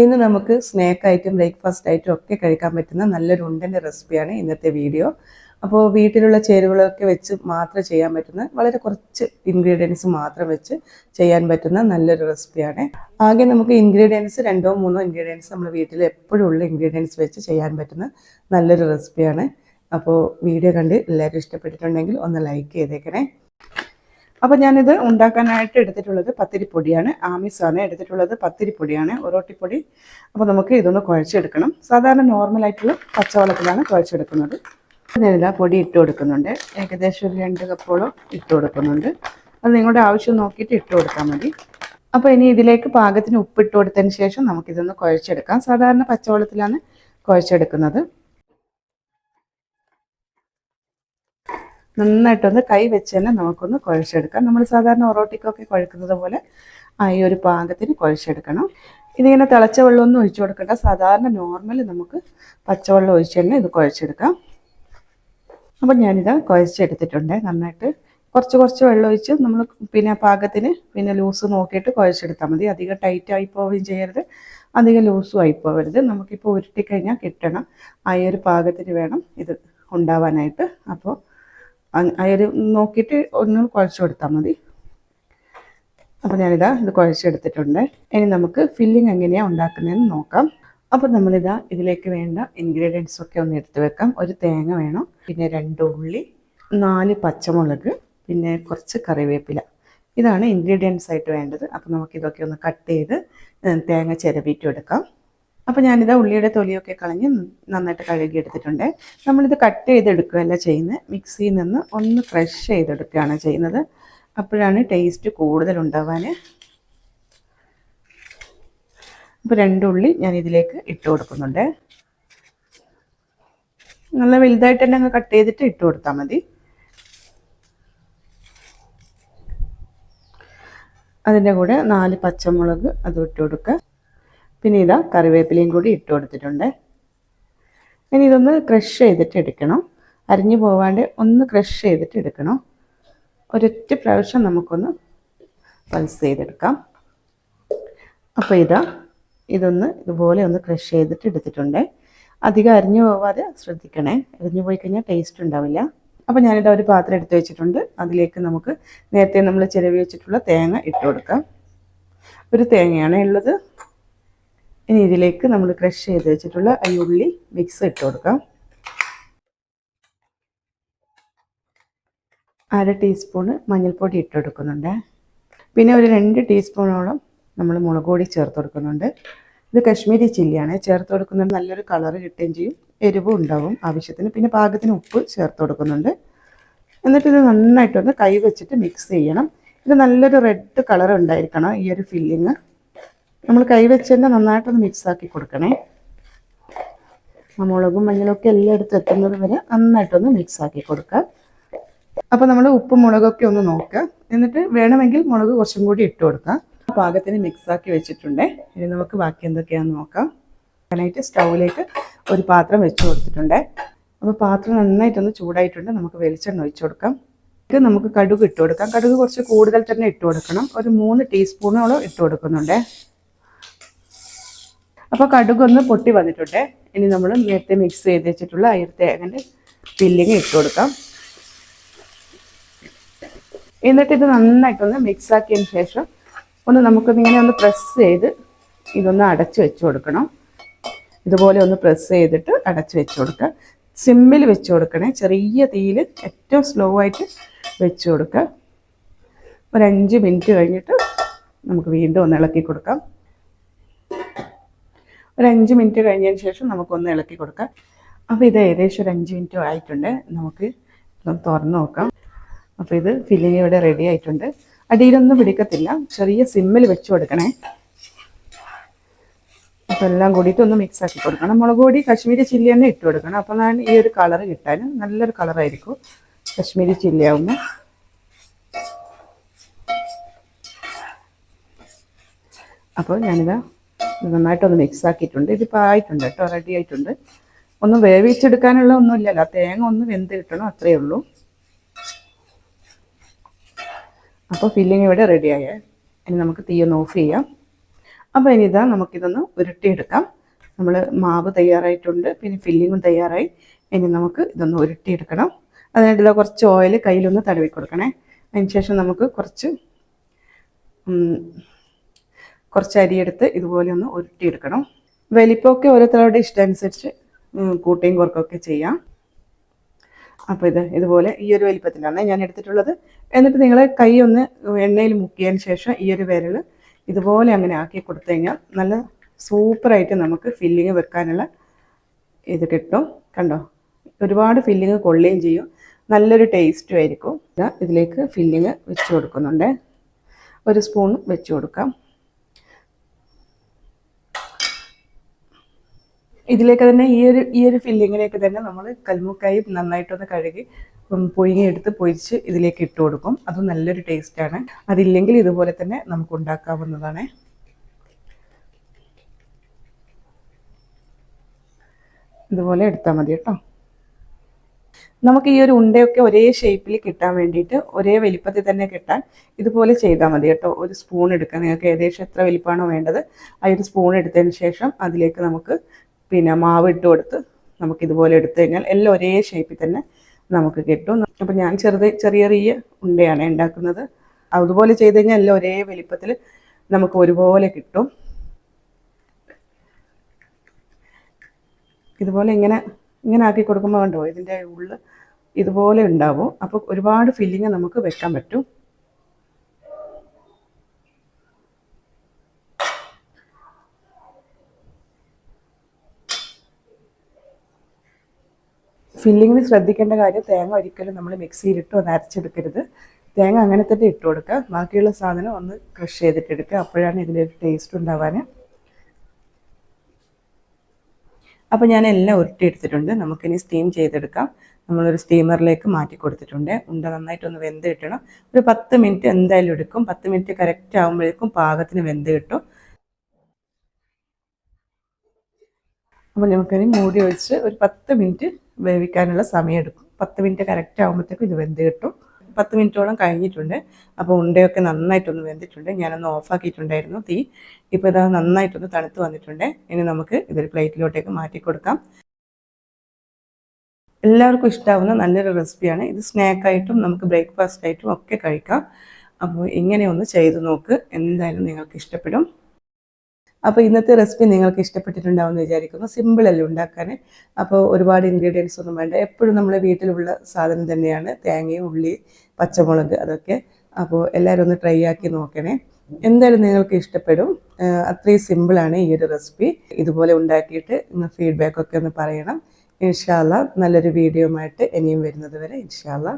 ഇന്ന് നമുക്ക് സ്നാക്ക് ആയിട്ടും ബ്രേക്ക്ഫാസ്റ്റ് ആയിട്ടും ഒക്കെ കഴിക്കാൻ പറ്റുന്ന നല്ലൊരു ഉണ്ടന്റെ റെസിപ്പിയാണ് ഇന്നത്തെ വീഡിയോ അപ്പോൾ വീട്ടിലുള്ള ചേരുവകളൊക്കെ വെച്ച് മാത്രം ചെയ്യാൻ പറ്റുന്ന വളരെ കുറച്ച് ഇൻഗ്രീഡിയൻസ് മാത്രം വെച്ച് ചെയ്യാൻ പറ്റുന്ന നല്ലൊരു റെസിപ്പിയാണ് ആകെ നമുക്ക് ഇൻഗ്രീഡിയൻസ് രണ്ടോ മൂന്നോ ഇൻഗ്രീഡിയൻസ് നമ്മൾ വീട്ടിൽ എപ്പോഴും ഉള്ള ഇൻഗ്രീഡിയൻസ് വെച്ച് ചെയ്യാൻ പറ്റുന്ന നല്ലൊരു റെസിപ്പിയാണ് അപ്പോൾ വീഡിയോ കണ്ട് എല്ലാവരും ഇഷ്ടപ്പെട്ടിട്ടുണ്ടെങ്കിൽ ഒന്ന് ലൈക്ക് ചെയ്തേക്കണേ. അപ്പോൾ ഞാനിത് ഉണ്ടാക്കാനായിട്ട് എടുത്തിട്ടുള്ളത് പത്തിരിപ്പൊടിയാണ്. ആമിസാണ് എടുത്തിട്ടുള്ളത് പത്തിരിപ്പൊടിയാണ് ഒറോട്ടിപ്പൊടി. അപ്പോൾ നമുക്ക് ഇതൊന്ന് കുഴച്ചെടുക്കണം. സാധാരണ നോർമലായിട്ടുള്ള പച്ചവെള്ളത്തിലാണ് കുഴച്ചെടുക്കുന്നത്. ഞാനിതാ പൊടി ഇട്ട് കൊടുക്കുന്നുണ്ട്. ഏകദേശം ഒരു രണ്ട് കപ്പോളം ഇട്ട് കൊടുക്കുന്നുണ്ട്. അത് നിങ്ങളുടെ ആവശ്യം നോക്കിയിട്ട് ഇട്ട് കൊടുത്താൽ മതി. അപ്പോൾ ഇനി ഇതിലേക്ക് പാകത്തിന് ഉപ്പ് ഇട്ട് കൊടുത്തതിന് ശേഷം നമുക്കിതൊന്ന് കുഴച്ചെടുക്കാം. സാധാരണ പച്ചവെള്ളത്തിലാണ് കുഴച്ചെടുക്കുന്നത്. നന്നായിട്ടൊന്ന് കൈ വെച്ച് തന്നെ നമുക്കൊന്ന് കുഴച്ചെടുക്കാം. നമ്മൾ സാധാരണ ഒറോട്ടിക്കൊക്കെ കുഴക്കുന്നത് പോലെ ആ ഈ ഒരു പാകത്തിന് കുഴച്ചെടുക്കണം. ഇതിങ്ങനെ തിളച്ച വെള്ളമൊന്നും ഒഴിച്ചു കൊടുക്കണ്ട. സാധാരണ നോർമൽ നമുക്ക് പച്ചവെള്ളം ഒഴിച്ച് തന്നെ ഇത് കുഴച്ചെടുക്കാം. അപ്പം ഞാനിത് കുഴച്ചെടുത്തിട്ടുണ്ട്. നന്നായിട്ട് കുറച്ച് കുറച്ച് വെള്ളം ഒഴിച്ച് നമ്മൾ പിന്നെ പാകത്തിന് പിന്നെ ലൂസ് നോക്കിയിട്ട് കുഴച്ചെടുത്താൽ മതി. അധികം ടൈറ്റ് ആയി പോവുകയും ചെയ്യരുത്. അധികം ലൂസും ആയി പോകരുത് നമുക്കിപ്പോൾ ഉരുട്ടിക്കഴിഞ്ഞാൽ കിട്ടണം. ആ ഒരു പാകത്തിന് വേണം ഇത് ഉണ്ടാവാനായിട്ട്. അപ്പോൾ അയർ നോക്കിയിട്ട് ഒന്ന് കുഴച്ച് കൊടുത്താൽ മതി. അപ്പോൾ ഞാനിതാ ഇത് കുഴച്ചെടുത്തിട്ടുണ്ട് ഇനി നമുക്ക് ഫില്ലിംഗ് എങ്ങനെയാണ് ഉണ്ടാക്കുന്നതെന്ന് നോക്കാം. അപ്പോൾ നമ്മളിതാ ഇതിലേക്ക് വേണ്ട ഇൻഗ്രീഡിയൻസ് ഒക്കെ ഒന്ന് എടുത്ത് വെക്കാം. ഒരു തേങ്ങ വേണം പിന്നെ രണ്ട് ഉള്ളി നാല് പച്ചമുളക് പിന്നെ കുറച്ച് കറിവേപ്പില. ഇതാണ് ഇൻഗ്രീഡിയൻസ് ആയിട്ട് വേണ്ടത്. അപ്പോൾ നമുക്കിതൊക്കെ ഒന്ന് കട്ട് ചെയ്ത് തേങ്ങ ചിരവിയിട്ട് എടുക്കാം. അപ്പോൾ ഞാനിത് ഉള്ളിയുടെ തൊലിയൊക്കെ കളഞ്ഞ് നന്നായിട്ട് കഴുകി എടുത്തിട്ടുണ്ട് നമ്മളിത് കട്ട് ചെയ്തെടുക്കുകയല്ല ചെയ്യുന്നത് മിക്സിയിൽ നിന്ന് ഒന്ന് ക്രഷ് ചെയ്തെടുക്കുകയാണ് ചെയ്യുന്നത്. അപ്പോഴാണ് ടേസ്റ്റ് കൂടുതൽ ഉണ്ടാവാൻ അപ്പോൾ രണ്ടുള്ളി ഞാൻ ഇതിലേക്ക് ഇട്ട് കൊടുക്കുന്നുണ്ട്. നല്ല വലുതായിട്ട് തന്നെ അങ്ങ് കട്ട് ചെയ്തിട്ട് ഇട്ട് കൊടുത്താൽ മതി. അതിന്റെ കൂടെ നാല് പച്ചമുളക് അതും ഇട്ട് കൊടുക്കുക. പിന്നെ ഇതാ കറിവേപ്പിലയും കൂടി ഇട്ട് കൊടുത്തിട്ടുണ്ട്. ഇനി ഇതൊന്ന് ക്രഷ് ചെയ്തിട്ട് എടുക്കണം. അരിഞ്ഞു പോവാണ്ട് ഒന്ന് ക്രഷ് ചെയ്തിട്ട് എടുക്കണം. ഒരൊറ്റ പ്രാവശ്യം നമുക്കൊന്ന് പൾസ് ചെയ്തെടുക്കാം. അപ്പോൾ ഇതാ ഇതൊന്ന് ഇതുപോലെ ഒന്ന് ക്രഷ് ചെയ്തിട്ട് എടുത്തിട്ടുണ്ട്. അധികം അരിഞ്ഞു പോവാതെ ശ്രദ്ധിക്കണേ. അരിഞ്ഞു പോയി കഴിഞ്ഞാൽ ടേസ്റ്റ് ഉണ്ടാവില്ല. അപ്പോൾ ഞാനിതാ ഒരു പാത്രം എടുത്തു വെച്ചിട്ടുണ്ട്. അതിലേക്ക് നമുക്ക് നേരത്തെ നമ്മൾ ചിരവി വെച്ചിട്ടുള്ള തേങ്ങ ഇട്ട് കൊടുക്കാം. ഒരു തേങ്ങയാണ് ഉള്ളത്. ഇനി ഇതിലേക്ക് നമ്മൾ ക്രഷ് ചെയ്ത് വെച്ചിട്ടുള്ള ഈ ഉള്ളി മിക്സ് ഇട്ട് കൊടുക്കാം. അര ടീസ്പൂണ് മഞ്ഞൾപ്പൊടി ഇട്ട് കൊടുക്കുന്നുണ്ട്. പിന്നെ ഒരു രണ്ട് ടീസ്പൂണോളം നമ്മൾ മുളക് പൊടി ചേർത്ത് കൊടുക്കുന്നുണ്ട്. ഇത് കശ്മീരി ചില്ലിയാണ്. ചേർത്ത് കൊടുക്കുന്നത് നല്ലൊരു കളർ കിട്ടുകയും ചെയ്യും. എരിവും ഉണ്ടാവും ആവശ്യത്തിന്. പിന്നെ പാകത്തിന് ഉപ്പ് ചേർത്ത് കൊടുക്കുന്നുണ്ട്. എന്നിട്ട് ഇത് നന്നായിട്ടൊന്ന് കൈ വെച്ചിട്ട് മിക്സ് ചെയ്യണം. ഇത് നല്ലൊരു റെഡ് കളർ ഉണ്ടായിരിക്കണം ഈ ഒരു ഫില്ലിങ് നമ്മൾ കൈ വെച്ച് തന്നെ നന്നായിട്ടൊന്ന് മിക്സ് ആക്കി കൊടുക്കണേ. മുളകും മഞ്ഞളൊക്കെ എടുത്ത് എത്തുന്നത് വരെ നന്നായിട്ടൊന്ന് മിക്സ് ആക്കി കൊടുക്കുക അപ്പോൾ നമ്മൾ ഉപ്പും മുളകൊക്കെ ഒന്ന് നോക്കുക എന്നിട്ട് വേണമെങ്കിൽ മുളക് കുറച്ചും കൂടി ഇട്ട് കൊടുക്കുക പാകത്തിന് മിക്സ് ആക്കി വെച്ചിട്ടുണ്ട്. ഇനി നമുക്ക് ബാക്കി എന്തൊക്കെയാണെന്ന് നോക്കാം. അതിനായിട്ട് സ്റ്റൗവിലേക്ക് ഒരു പാത്രം വെച്ച് കൊടുത്തിട്ടുണ്ട്. അപ്പോൾ പാത്രം നന്നായിട്ടൊന്ന് ചൂടായിട്ടുണ്ട്. നമുക്ക് വെളിച്ചെണ്ണ ഒഴിച്ചു കൊടുക്കാം. ഇത് നമുക്ക് കടുക് ഇട്ട് കൊടുക്കാം. കടുക് കുറച്ച് കൂടുതൽ തന്നെ ഇട്ട് കൊടുക്കണം. ഒരു മൂന്ന് ടീസ്പൂണോളം ഇട്ട് കൊടുക്കുന്നുണ്ട്. അപ്പോൾ കടുകൊന്ന് പൊട്ടി വന്നിട്ടുണ്ട്. ഇനി നമ്മൾ നേരത്തെ മിക്സ് ചെയ്ത് വെച്ചിട്ടുള്ള അയ്യർ തേങ്ങന്റെ ഫില്ലിങ് ഇട്ട് കൊടുക്കാം. എന്നിട്ട് ഇത് നന്നായിട്ടൊന്ന് മിക്സ് ആക്കിയതിന് ശേഷം ഒന്ന് നമുക്കൊന്നിങ്ങനെ ഒന്ന് പ്രസ് ചെയ്ത് ഇതൊന്ന് അടച്ച് വെച്ച് കൊടുക്കണം. ഇതുപോലെ ഒന്ന് പ്രസ് ചെയ്തിട്ട് അടച്ച് വെച്ച് കൊടുക്കുക. സിമ്മിൽ വെച്ച് കൊടുക്കണേ. ചെറിയ തീയിൽ ഏറ്റവും സ്ലോ ആയിട്ട് വെച്ച് കൊടുക്കുക. ഒരു അഞ്ച് മിനിറ്റ് കഴിഞ്ഞിട്ട് നമുക്ക് വീണ്ടും ഒന്ന് ഇളക്കി കൊടുക്കാം. ഒരു അഞ്ച് മിനിറ്റ് കഴിഞ്ഞതിന് ശേഷം നമുക്കൊന്ന് ഇളക്കി കൊടുക്കാം. അപ്പോൾ ഇത് ഏകദേശം ഒരു അഞ്ച് മിനിറ്റ് ആയിട്ടുണ്ട്. നമുക്ക് ഒന്ന് തുറന്ന് നോക്കാം. അപ്പോൾ ഇത് ഫില്ലിങ് ഇവിടെ റെഡി ആയിട്ടുണ്ട്. അടിയിലൊന്നും പിടിക്കത്തില്ല. ചെറിയ സിമ്മിൽ വെച്ച് കൊടുക്കണേ. അപ്പോൾ എല്ലാം കൂടിയിട്ട് ഒന്ന് മിക്സ് ആക്കി കൊടുക്കണം. മുളക് പൊടി കശ്മീരി ചില്ലി തന്നെ ഇട്ട് കൊടുക്കണം. അപ്പോൾ ഞാൻ ഈ ഒരു കളർ കിട്ടാൻ. നല്ലൊരു കളറായിരിക്കും കശ്മീരി ചില്ലി ആവുമ്പോൾ അപ്പോൾ ഞാനിതാ നന്നായിട്ടൊന്ന് മിക്സ് ആക്കിയിട്ടുണ്ട് ഇതിപ്പോൾ ആയിട്ടുണ്ട് കേട്ടോ റെഡി ആയിട്ടുണ്ട്. ഒന്ന് വേവിച്ചെടുക്കാനുള്ള ഒന്നുമില്ലല്ലോ. തേങ്ങ ഒന്ന് വെന്ത് കിട്ടണം അത്രയേ ഉള്ളൂ. അപ്പോൾ ഫില്ലിങ് ഇവിടെ റെഡിയായേ ഇനി നമുക്ക് തീ ഒന്ന് ഓഫ് ചെയ്യാം. അപ്പോൾ ഇനി ഇതാ നമുക്കിതൊന്ന് ഉരുട്ടിയെടുക്കാം. നമ്മൾ മാവ് തയ്യാറായിട്ടുണ്ട് പിന്നെ ഫില്ലിങ്ങും തയ്യാറായി. ഇനി നമുക്ക് ഇതൊന്ന് ഉരുട്ടിയെടുക്കണം. അതിനായിട്ട് ഇതാ കുറച്ച് ഓയിൽ കയ്യിലൊന്ന് തടവി കൊടുക്കണേ അതിന് ശേഷം നമുക്ക് കുറച്ച് കുറച്ച് അരിയെടുത്ത് ഇതുപോലെ ഒന്ന് ഉരുട്ടിയെടുക്കണം. വലിപ്പമൊക്കെ ഓരോരുത്തരുടെ ഇഷ്ടം അനുസരിച്ച് ഉം, കൂട്ടിയും കുറക്കൊക്കെ ചെയ്യാം. അപ്പോൾ ഇത് ഇതുപോലെ ഈ ഒരു വലിപ്പത്തിലാണ് ഞാൻ എടുത്തിട്ടുള്ളത്. എന്നിട്ട് നിങ്ങൾ കൈ ഒന്ന് എണ്ണയിൽ മുക്കിയതിന് ശേഷം ഈ ഒരു വിരൽ ഇതുപോലെ അങ്ങനെ ആക്കി കൊടുത്തു കഴിഞ്ഞാൽ നല്ല സൂപ്പറായിട്ട് നമുക്ക് ഫില്ലിങ് വെക്കാനുള്ള ഇത് കിട്ടും. കണ്ടോ? ഒരുപാട് ഫില്ലിങ് കൊള്ളുകയും ചെയ്യും. നല്ലൊരു ടേസ്റ്റും ആയിരിക്കും. ഇതാ ഇതിലേക്ക് ഫില്ലിങ് വെച്ച് കൊടുക്കുന്നുണ്ട്. ഒരു സ്പൂൺ വെച്ച് കൊടുക്കാം. ഇതിലേക്ക് തന്നെ ഈ ഒരു ഈ ഒരു ഫില്ലിങ്ങിലേക്ക് തന്നെ നമ്മൾ കൽമുക്കായി നന്നായിട്ടൊന്ന് കഴുകി പുഴുങ്ങിയെടുത്ത് പൊരിച്ച് ഇതിലേക്ക് ഇട്ട് കൊടുക്കും. അതും നല്ലൊരു ടേസ്റ്റാണ് അതില്ലെങ്കിൽ ഇതുപോലെ തന്നെ നമുക്ക് ഉണ്ടാക്കാവുന്നതാണ്. ഇതുപോലെ എടുത്താൽ മതി കേട്ടോ. നമുക്ക് ഈ ഒരു ഉണ്ടയൊക്കെ ഒരേ ഷേപ്പിൽ കിട്ടാൻ വേണ്ടിയിട്ട് ഒരേ വലിപ്പത്തിൽ തന്നെ കിട്ടാൻ ഇതുപോലെ ചെയ്താൽ മതി കേട്ടോ. ഒരു സ്പൂൺ എടുക്കുക നിങ്ങൾക്ക് ഏകദേശം എത്ര വലിപ്പമാണോ വേണ്ടത്. ആ ഒരു സ്പൂൺ എടുത്തതിന് ശേഷം അതിലേക്ക് നമുക്ക് പിന്നെ മാവ് ഇട്ട് കൊടുത്ത് നമുക്ക് ഇതുപോലെ എടുത്തു കഴിഞ്ഞാൽ എല്ലാം ഒരേ ഷേപ്പിൽ തന്നെ നമുക്ക് കിട്ടും. അപ്പം ഞാൻ ചെറുത് ചെറിയ ചെറിയ ഉണ്ടയാണ് ഉണ്ടാക്കുന്നത്. അതുപോലെ ചെയ്ത് കഴിഞ്ഞാൽ എല്ലാം ഒരേ വലിപ്പത്തിൽ നമുക്ക് ഒരുപോലെ കിട്ടും. ഇതുപോലെ ഇങ്ങനെ ഇങ്ങനെ ആക്കി കൊടുക്കുമ്പോൾ കണ്ടോ ഇതിന്റെ ഉള്ളിൽ ഇതുപോലെ ഉണ്ടാവും. അപ്പോൾ ഒരുപാട് ഫില്ലിങ് നമുക്ക് വെക്കാൻ പറ്റും. ഫില്ലിങ്ങിന് ശ്രദ്ധിക്കേണ്ട കാര്യം തേങ്ങ ഒരിക്കലും നമ്മൾ മിക്സിയിലിട്ട് ഒന്ന് അരച്ചെടുക്കരുത് തേങ്ങ അങ്ങനെ തന്നെ ഇട്ട് കൊടുക്കുക. ബാക്കിയുള്ള സാധനം ഒന്ന് ക്രഷ് ചെയ്തിട്ടെടുക്കുക അപ്പോഴാണ് ഇതിലൊരു ടേസ്റ്റ് ഉണ്ടാവാൻ അപ്പോൾ ഞാൻ എല്ലാം ഉരുട്ടി എടുത്തിട്ടുണ്ട്. നമുക്കിനി സ്റ്റീം ചെയ്തെടുക്കാം. നമ്മളൊരു സ്റ്റീമറിലേക്ക് മാറ്റി കൊടുത്തിട്ടുണ്ട്. ഉണ്ട നന്നായിട്ടൊന്ന് വെന്ത് കിട്ടണം. ഒരു പത്ത് മിനിറ്റ് എന്തായാലും എടുക്കും. പത്ത് മിനിറ്റ് കറക്റ്റ് ആകുമ്പോഴേക്കും പാകത്തിന് വെന്ത് കിട്ടും. അപ്പോൾ നമുക്കിനി മൂടി ഒഴിച്ച് ഒരു പത്ത് മിനിറ്റ് വേവിക്കാനുള്ള സമയം എടുക്കും പത്ത് മിനിറ്റ് കറക്റ്റ് ആകുമ്പോഴത്തേക്കും ഇത് വെന്ത് കിട്ടും. പത്ത് മിനിറ്റോളം കഴിഞ്ഞിട്ടുണ്ട്. അപ്പോൾ ഉണ്ടയൊക്കെ നന്നായിട്ടൊന്ന് വെന്തിട്ടുണ്ട്. ഞാനൊന്ന് ഓഫാക്കിയിട്ടുണ്ടായിരുന്നു തീ. ഇപ്പോൾ ഇതാ നന്നായിട്ടൊന്ന് തണുത്ത് വന്നിട്ടുണ്ട്. ഇനി നമുക്ക് ഇതൊരു പ്ലേറ്റിലോട്ടേക്ക് മാറ്റി കൊടുക്കാം. എല്ലാവർക്കും ഇഷ്ടാവുന്ന നല്ലൊരു റെസിപ്പിയാണ്. ഇത് സ്നാക്കായിട്ടും നമുക്ക് ബ്രേക്ക്ഫാസ്റ്റ് ആയിട്ടും ഒക്കെ കഴിക്കാം. അപ്പോൾ ഇങ്ങനെ ഒന്ന് ചെയ്ത് നോക്ക്. എന്തായാലും നിങ്ങൾക്ക് ഇഷ്ടപ്പെടും. അപ്പോൾ ഇന്നത്തെ റെസിപ്പി നിങ്ങൾക്ക് ഇഷ്ടപ്പെട്ടിട്ടുണ്ടാവുമെന്ന് വിചാരിക്കുന്നു. സിമ്പിൾ അല്ലേ ഉണ്ടാക്കാൻ അപ്പോൾ ഒരുപാട് ഇൻഗ്രീഡിയൻസ് ഒന്നും വേണ്ട. എപ്പോഴും നമ്മുടെ വീട്ടിലുള്ള സാധനം തന്നെയാണ്. തേങ്ങയും ഉള്ളി പച്ചമുളക് അതൊക്കെ. അപ്പോൾ എല്ലാവരും ഒന്ന് ട്രൈ ആക്കി നോക്കണേ. എന്തായാലും നിങ്ങൾക്ക് ഇഷ്ടപ്പെടും. അത്രയും സിമ്പിളാണ് ഈ ഒരു റെസിപ്പി ഇതുപോലെ ഉണ്ടാക്കിയിട്ട് ഫീഡ്ബാക്ക് ഒക്കെ ഒന്ന് പറയണം. ഇൻഷാല്ല നല്ലൊരു വീഡിയോ ആയിട്ട് ഇനിയും വരുന്നത് വരെ. ഇൻഷാല്ല